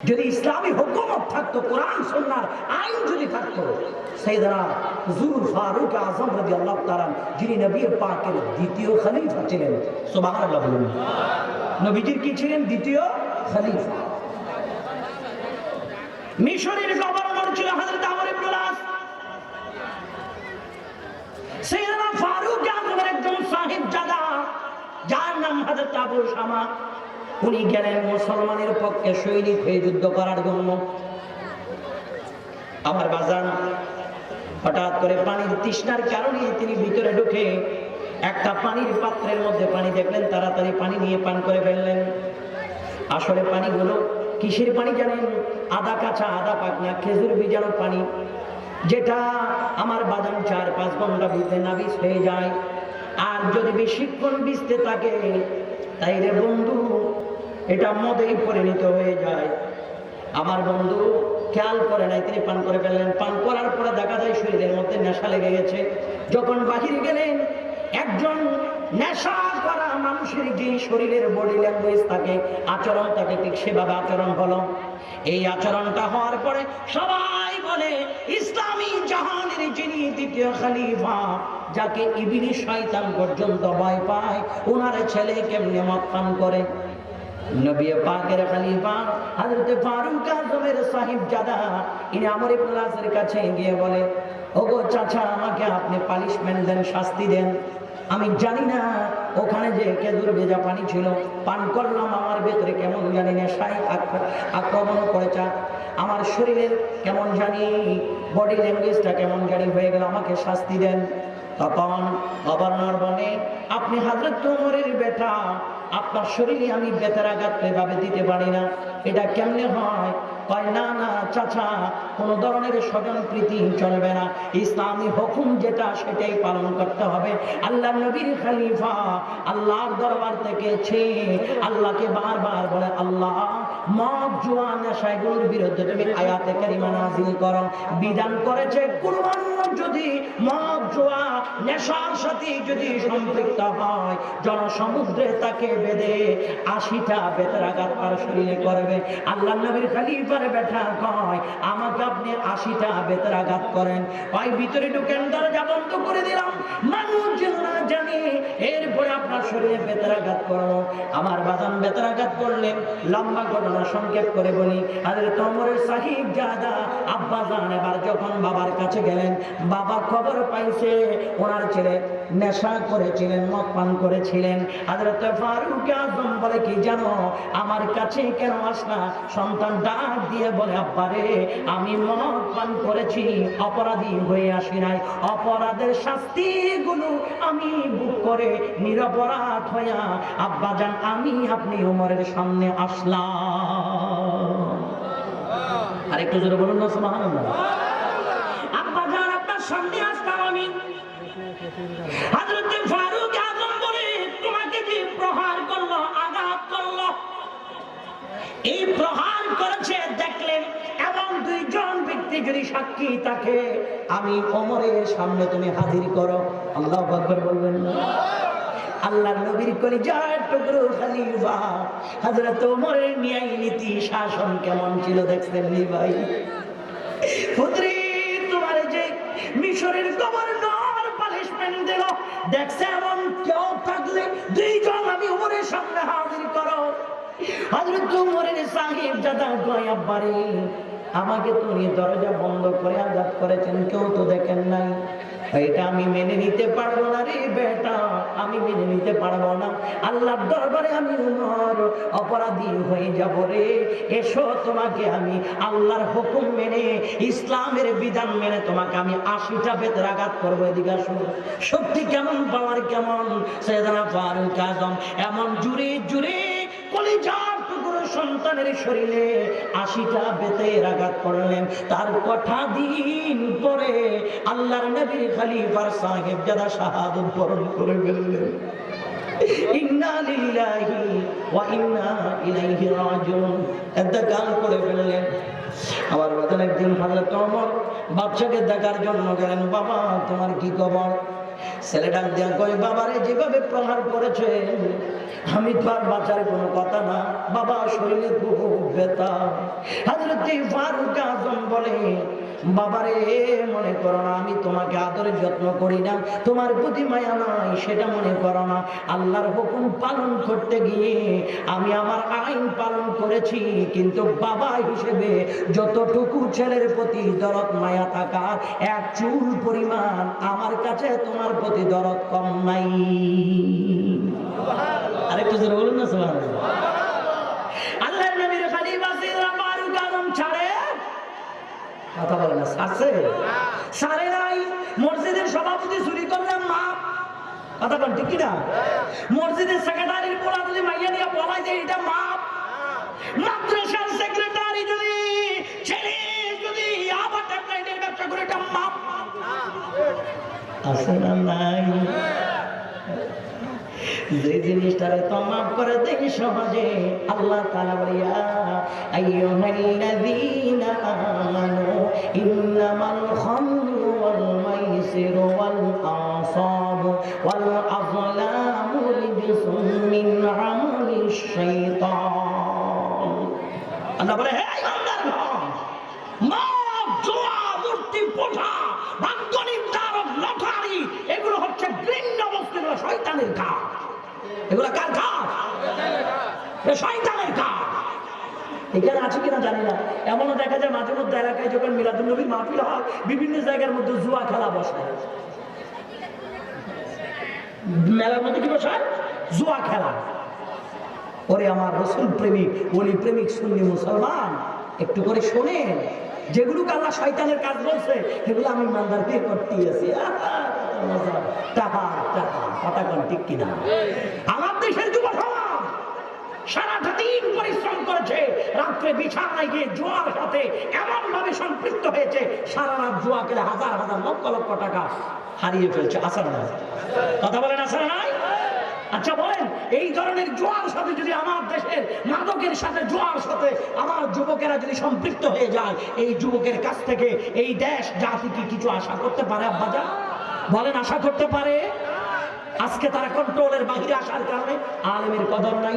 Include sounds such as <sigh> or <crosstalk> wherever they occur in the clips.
যদি ইসলামী হুকুমত থাকতো, কোরআন সন্ন্যার আইন যদি থাকতো সেইদারা জুর ফারুক আজম আল্লাহ যিনি পাকের দ্বিতীয় খলিফা ছিলেন নবীজির কি ছিলেন দ্বিতীয় খলিফা? মিশরের গভর্নর ছিল হযরত আমর ইবনে আস ফারুক একজন সাহেব জাদা যার নাম হযরত আবু শামা উনি গেলেন মুসলমানের পক্ষে সৈনিক হয়ে যুদ্ধ করার জন্য আমার বাজান হঠাৎ করে পানির তৃষ্ণার কারণে তিনি ভিতরে ঢুকে একটা পানির পাত্রের মধ্যে পানি দেখলেন, তাড়াতাড়ি পানি নিয়ে পান করে ফেললেন। আসলে পানিগুলো কিসের পানি জানেন? আদা কাঁচা, আদা পাকনা, খেজুর বীজাণু পানি। যেটা আমার বাদাম চার পাঁচ ঘণ্টা ভিজতে নাবিস হয়ে যায়। আর যদি বেশিক্ষণ ভিজতে থাকে, তাইলে বন্ধু এটা মদেই পরিণত হয়ে যায়। আমার বন্ধু খেয়াল করে নাই, তিনি পান করে ফেললেন। পান করার পরে দেখা যায় শরীরের মধ্যে নেশা লেগে গেছে। যখন বাহিরে গেলেন, একজন নেশা করা মানুষের যে শরীরের বডি ল্যাঙ্গুয়েজ থাকে, আচরণ থাকে ঠিক সেভাবে আচরণ হলো এই আচরণটা হওয়ার পরে সবাই বলে, ইসলামী জাহানের যিনি দ্বিতীয় খলিফা, যাকে ইবিনি শয়তান পর্যন্ত ভয় পায় ওনার ছেলে কেমনে মত পান করে? নবী পাকের খলিফা হযরত ফারুক আজমের সাহিব জাদা ইনি আমর ইবনে আসের কাছে গিয়ে বলে, ওগো চাচা, আমাকে আপনি পানিশমেন্ট দেন, শাস্তি দেন। আমি জানি না ওখানে যে খেজুর ভেজা পানি ছিল, পান করলাম, আমার ভেতরে কেমন জানি না সাই আক্রমণ করেছে। আমার শরীরের কেমন জানি বডি ল্যাঙ্গুয়েজটা কেমন জানি হয়ে গেল, আমাকে শাস্তি দেন। তখন গভর্নর বনে আপনি হাজরত তোমরের বেটা আপনার শরীরে আমি বেতার আঘাত এভাবে দিতে পারি না। এটা কেমনে হয়? কয়, না না, চাচা, কোনো ধরনের স্বজন প্রীতি চলবে না। ইসলামী হুকুম যেটা, সেটাই পালন করতে হবে। আল্লাহ নবীর খালিফা আল্লাহর দরবার থেকে ছে আল্লাহকে বারবার বলে, আল্লাহ মদ, জুয়া, নেশাগুলোর বিরুদ্ধে তুমি আয়াতে কারিমা নাজিল করো। বিধান করেছে, কুরবান যদি মদ, জুয়া, নেশার সাথে যদি সম্পৃক্ত হয়, জনসমুদ্রে তাকে বেঁধে আশিটা বেতরাঘাত তার শরীরে করবে। আল্লাহ নবীর খালিফার বেটা কয়, আমাকে আপনি আশিটা বেতরাঘাত করেন। ওই ভিতরে ঢুকেন, দরজা বন্ধ করে দিলাম। মানুষ যেন না জানে, এরপরে আপনার শরীরে বেতরাঘাত করো আমার বাদাম বেতরাঘাত করলেন লম্বা ঘটনা সংক্ষেপ করে বলি সাহিব জাদা আব্বা জান এবার যখন বাবার কাছে গেলেন, বাবা খবর পাইছে, ওনার ছেলে নেশা করেছিলেন, মদ পান করেছিলেন। ফারুক আজম বলে, কি জানো, আমার কাছে কেন সন্তান ডাক দিয়ে বলে আমি মদ পান করেছি, অপরাধী হয়ে আসি নাই। অপরাধের শাস্তিগুলো আমি বুক করে নিরপরাধ হইয়া, আব্বা যান আমি আপনি উমরের সামনে আসলাম। আর একটু জোরে বলুন না আব্বা আপনার সামনে আসলাম আমি। ফারুক বলে, তোমাকে যে প্রহার করল, আঘাত করল, এই প্রহার করেছে দেখলেন এবং দুইজন ব্যক্তি যদি সাক্ষী থাকে আমি ওমরের সামনে তুমি হাজির করো। আল্লাহ আকবার বলবেন না। আল্লাহ নবীর কলিজার টুকরো খালিফা হযরত ওমরের ন্যায় নীতি, শাসন কেমন ছিল দেখছেন নি ভাই? পুত্রী তোমার যে মিশরের গভর্নর পানিশমেন্ট দিল, দেখছে এমন কেউ থাকলে দুইজন আমি ওমরের সামনে হাজির করো। হযরত উমরের সাহেব জাদা কয়, আব্বারে, আমাকে তো নিয়ে দরজা বন্ধ করে আঘাত করেছেন, কেউ তো দেখেন নাই। এটা আমি মেনে নিতে পারব না রে বেটা, আমি মেনে নিতে পারব না। আল্লাহর দরবারে আমি উমর, অপরাধী হয়ে যাব রে। এসো তোমাকে আমি আল্লাহর হুকুম মেনে, ইসলামের বিধান মেনে তোমাকে আমি আশিটা বেতের আঘাত করব এদিকে আসো। শক্তি কেমন, পাওয়ার কেমন? সৈয়দনা ফারুক আজম, এমন জুড়ে জুড়ে কলিজার সন্তানের শরীরে আশিটা বেতের আঘাত করলেন। তার কথা দিন পরে আল্লাহর নবী খলিফার সাহেব যারা শাহাদত বরণ করে ফেললেন। ইন্না করে আমার একদিন হযরত ওমর বাচ্চাকে দেখার জন্য গেলেন, বাবা, তোমার কি খবর? ছেলে ডাক দিয়া কয়, বাবারে, যেভাবে প্রহার করেছে, আমি তো আর বাঁচার কোনো কথা না। বাবা শরীরে খুব ব্যথা। হাজরত ফারুক আজম বলে বাবারে মনে করো না আমি তোমাকে আদরের যত্ন করি না। তোমার প্রতি মায়া নাই সেটা মনে করো না। আল্লাহর হুকুম পালন করতে গিয়ে আমি আমার আইন পালন করেছি কিন্তু বাবা হিসেবে যতটুকু ছেলের প্রতি দরদ মায়া থাকার এক চুল পরিমাণ আমার কাছে তোমার প্রতি দরদ কম নাই। আরেকটু জোরে বলুন না সুবহানাল্লাহ। আল্লাহর নবীর খলিফা সিরা ফারুক আজম ছাড়ে। কথা বলে না ছাড়ছে সারে নাই, মসজিদের সভাপতি চুরি করলাম, মা। কথা বল, ঠিক কিনা? মসজিদের সেক্রেটারির পোলা যদি মাইয়া নিয়ে বলাই যে এটা মাপ মাদ্রাসার সেক্রেটারি যদি, ছেলে যদি আবার ট্যাবলেটের ব্যবসা করে, এটা মাপ আছে না নাই? যে জিনিসটারে তো মাফ করে দেয় সহজে আল্লাহ তাআলা বলিয়া, আইয়ুহাল্লাযীনা আমানু ইন্নামাল খামরু ওয়াল মাইসিরু ওয়াল আনসাবু ওয়াল আযলামু রিজসুম মিন আমালিশ শাইতান। আল্লাহ বলে হে ইমানদারগণ মদ জুয়া মূর্তি পূজা ভাগ্যনিক দ্বারক লটারি এগুলো হচ্ছে ঘৃণ্য বস্তু এগুলো শয়তানের কাজ এগুলো কার কাজ শয়তানের কাজ এখানে আছে কিনা জানি না। এমনও দেখা যায় মাঝে মধ্যে এলাকায় যখন মিলাদুল নবীর মাহফিল হয়, বিভিন্ন জায়গার মধ্যে জুয়া খেলা বসে মেলার মধ্যে কি বসায়? জুয়া খেলা। ওরে আমার রসুল প্রেমিক, ওলি প্রেমিক, সুন্নি মুসলমান, একটু করে শোনেন। যেগুলো আল্লাহ শয়তানের কাজ বলছে, সেগুলো আমি ইমানদার দিয়ে করতেই আছি। <laughs> আমার আচ্ছা বলেন এই ধরনের জোয়ার সাথে যদি আমার দেশের মাদকের সাথে জোয়ার সাথে আমার যুবকেরা যদি সম্পৃক্ত হয়ে যায় এই যুবকের কাছ থেকে এই দেশ জাতি কিছু আশা করতে পারে আব্বাজা বলেন আশা করতে পারে? আজকে তারা কন্ট্রোলের বাহিরে আসার কারণে আলেমের কদর নাই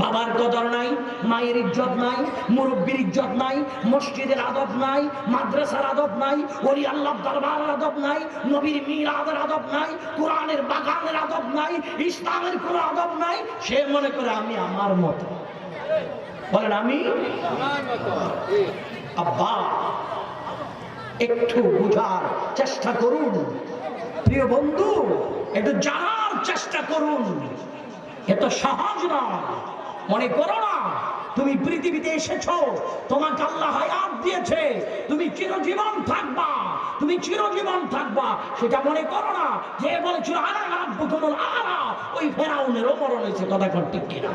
বাবার কদর নাই মায়ের ইজ্জত নাই মুরব্বীর ইজ্জত নাই মসজিদের আদব নাই মাদ্রাসার আদব নাই ওলি আল্লাহ দরবারের আদব নাই নবীর মিরাদের আদব নাই কোরআনের বাগানের আদব নাই ইসলামের কোনো আদব নাই। সে মনে করে আমি আমার মতো। বলেন আমি আব্বা একটু বুঝার চেষ্টা করুন। প্রিয় বন্ধু, একটু জানার চেষ্টা করুন। এত সহজ নয়। মনে করো না, তুমি পৃথিবীতে এসেছ, তোমাকে আল্লাহ হায়াত দিয়েছে, তুমি চিরজীবন থাকবা, তুমি চিরজীবন থাকবা। সেটা মনে করো না, যে বলেছিল আরা রাব্বুকুমুল আলা ওই ফেরাউনেরও মরণ হয়েছে, কথা ঠিক কিনা?